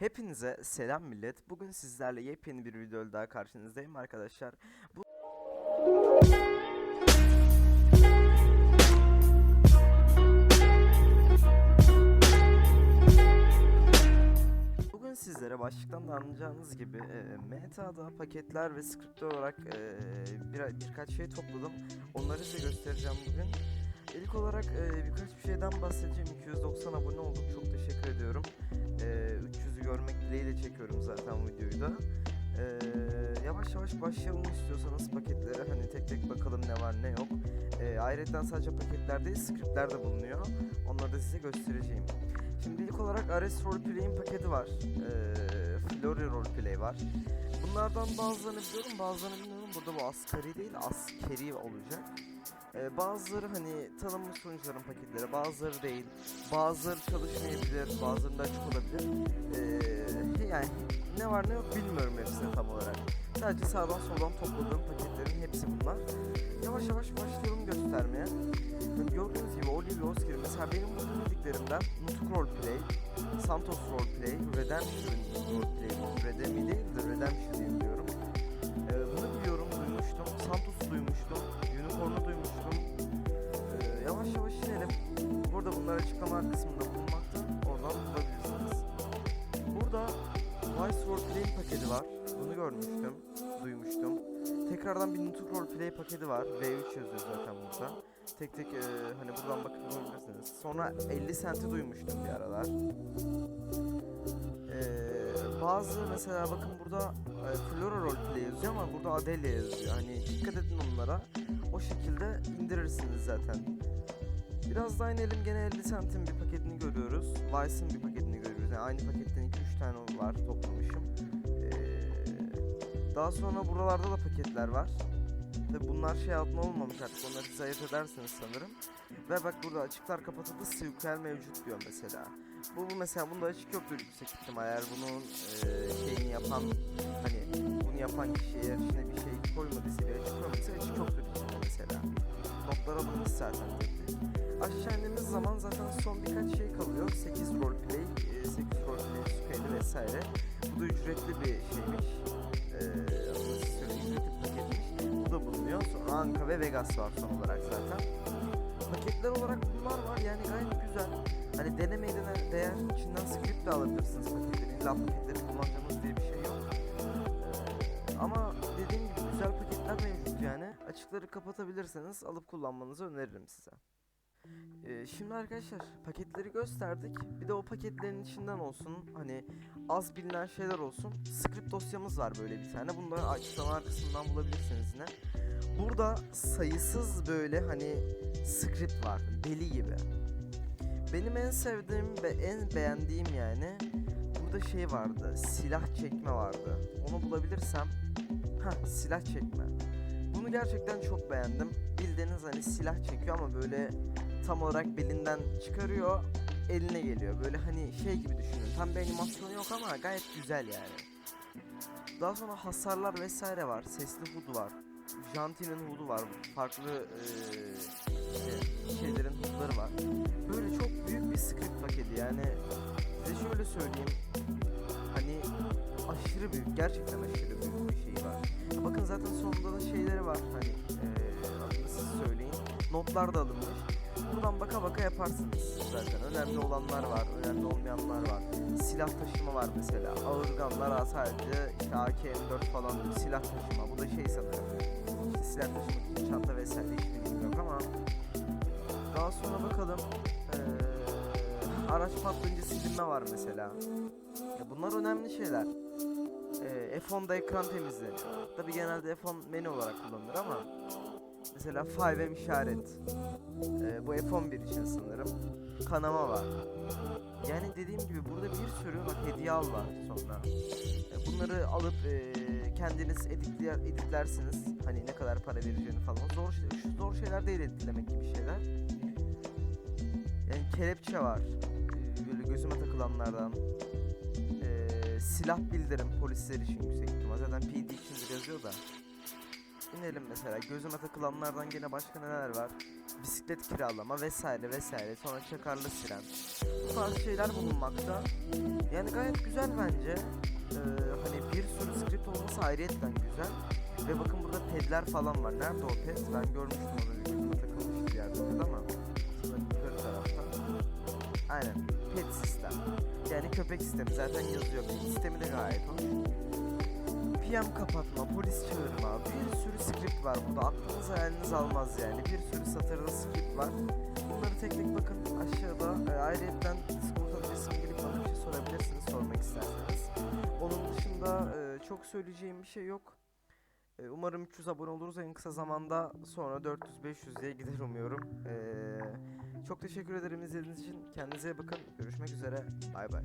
Hepinize selam millet. Bugün sizlerle yepyeni bir video daha karşınızdayım arkadaşlar. Bu Bugün sizlere başlıktan da anlayacağınız gibi e, meta'da paketler ve skriptler olarak e, bir, birkaç şey topladım. Onları size göstereceğim bugün. İlk olarak e, birkaç bir şeyden bahsedeceğim. 290 abone olduk. Çok teşekkür ediyorum. E, 300'ü görmek dileğiyle çekiyorum zaten videoyu da. E, yavaş yavaş başlayalım istiyorsanız paketlere. Hani tek tek bakalım ne var ne yok. E, ayrıca sadece paketler değil, skriptler de bulunuyor. Onları da size göstereceğim. Şimdi ilk olarak Ares Roleplay'in paketi var. Ee, Flori Roleplay var. Bunlardan bazılarını biliyorum, bazılarını bilmiyorum. Burada bu asgari değil, askeri olacak. Ee, bazıları hani tanınmış sunucuların paketleri, bazıları değil. Bazıları çalışmayabilir, bazılarında açık olabilir. Ee, yani ne var ne yok bilmiyorum hepsini tam olarak. Sadece sağdan soldan topladığım paketlerin hepsi bunlar. Yavaş yavaş başlayalım göstermeye. Gördüğünüz gibi Olivia Oscar mesela benim bu bildiklerimden Nutuk Roleplay, Santos Roleplay, Redemption Roleplay, Redemi değil de Redemption biliyorum. Ee, bunu biliyorum, duymuştum. Santos'u duymuştum. Unicorn'u duymuştum. Ee, yavaş yavaş inelim. Burada bunlar açıklama kısmında bulunmakta. Oradan bulabilirsiniz. Burada Vice Roleplay paketi var. Bunu görmüştüm, duymuştum. Tekrardan bir Nutuk Roleplay paketi var. V3 yazıyor zaten burada. Tek tek e, hani buradan bakıp bulabilirsiniz. Sonra 50 senti duymuştum bir aralar. Ee, bazı mesela bakın burada e, Flora Roleplay yazıyor ama burada Adelia yazıyor. Hani dikkat edin onlara. O şekilde indirirsiniz zaten. Biraz daha inelim gene 50 centin bir paketini görüyoruz. Vice'ın bir paketini görüyoruz. Yani aynı paketten 2-3 tane var toplamışım. Ee, daha sonra buralarda da paketler var. Tabi bunlar şey altına olmamış artık onları siz ayırt edersiniz sanırım. Ve bak burada açıklar kapatıldı sivkel mevcut diyor mesela. Bu, bu mesela bunda açık yoktur yüksek ihtimal eğer bunun e, şeyini yapan hani bunu yapan kişi eğer içine bir şey koymadıysa bir açık koymadıysa açık yoktur mesela. Notlar alınmış zaten tek. Aşağı indiğimiz zaman zaten son birkaç şey kalıyor. 8 roleplay, e, 8 roleplay, sukeyli vesaire. Bu da ücretli bir şeymiş. Eee Anka ve Vegas var son olarak zaten. Paketler olarak bunlar var yani gayet güzel. Hani denemeye dene- değer içinden script de alabilirsiniz paketleri. İlla paketleri kullanacağınız diye bir şey yok. Eee, ama dediğim gibi güzel paketler mevcut yani. Açıkları kapatabilirseniz alıp kullanmanızı öneririm size. Ee, şimdi arkadaşlar paketleri gösterdik. Bir de o paketlerin içinden olsun hani az bilinen şeyler olsun. Script dosyamız var böyle bir tane. Bunu da açıklama kısmından bulabilirsiniz yine. Burada sayısız böyle hani script var. Deli gibi. Benim en sevdiğim ve en beğendiğim yani burada şey vardı. Silah çekme vardı. Onu bulabilirsem ha silah çekme. Bunu gerçekten çok beğendim. Bildiğiniz hani silah çekiyor ama böyle tam olarak belinden çıkarıyor eline geliyor. Böyle hani şey gibi düşünün. Tam bir animasyonu yok ama gayet güzel yani. Daha sonra hasarlar vesaire var. Sesli hood var. Janti'nin hood'u var. Farklı eee, işte şeylerin hood'ları var. Böyle çok büyük bir script paketi yani. Size şöyle söyleyeyim. Hani aşırı büyük. Gerçekten aşırı büyük bir şey var. Bakın zaten sonunda da şeyleri var. Hani adını siz söyleyin. Notlar da alınmış. Buradan baka baka yaparsınız zaten. Önemli olanlar var, önemli olmayanlar var. Silah taşıma var mesela. Ağırganlar ha, sadece işte AK-M4 falan silah taşıma. Bu da şey sanırım. İşte silah taşımak için çanta vesaire hiçbir bilgim yok ama. Daha sonra bakalım. Ee, araç patlayınca silinme var mesela. Ya bunlar önemli şeyler. Ee, F10'da ekran temizleniyor. Tabi genelde F10 menü olarak kullanılır ama Mesela 5M işaret. Ee, bu F11 için sanırım. Kanama var. Yani dediğim gibi burada bir sürü bak hediye al var sonra. Ee, bunları alıp e, kendiniz editler, editlersiniz. Hani ne kadar para vereceğini falan. Zor şey- zor şeyler değil editlemek gibi şeyler. Yani kelepçe var. Ee, böyle gözüme takılanlardan. Ee, silah bildirim polisler için yüksek ihtimal. Zaten PD içindir yazıyor da. İnelim mesela. Gözüme takılanlardan gene başka neler var? bisiklet kiralama vesaire vesaire sonra çakarlı siren bu tarz şeyler bulunmakta. Yani gayet güzel bence. Ee, hani bir sürü script olması ayrıyetten güzel. Ve bakın burada pedler falan var. Nerede o ped? Ben görmüştüm onu videoda takılmıştı bir yerde ama yukarı tarafta. Aynen. Pet sistem. Yani köpek sistemi zaten yazıyor. Pet sistemi de gayet hoş. PM kapatma, polis çağırma, bir sürü script var burada. Aklınız hayaliniz almaz yani. Bir sürü satırda script var. Bunları tek tek bakın aşağıda. E, ayrıca Discord'dan resim girip bana bir şey sorabilirsiniz sormak isterseniz. Onun dışında e, çok söyleyeceğim bir şey yok. E, umarım 300 abone oluruz en kısa zamanda. Sonra 400-500 diye gider umuyorum. E, çok teşekkür ederim izlediğiniz için. Kendinize bakın. Görüşmek üzere. Bay bay.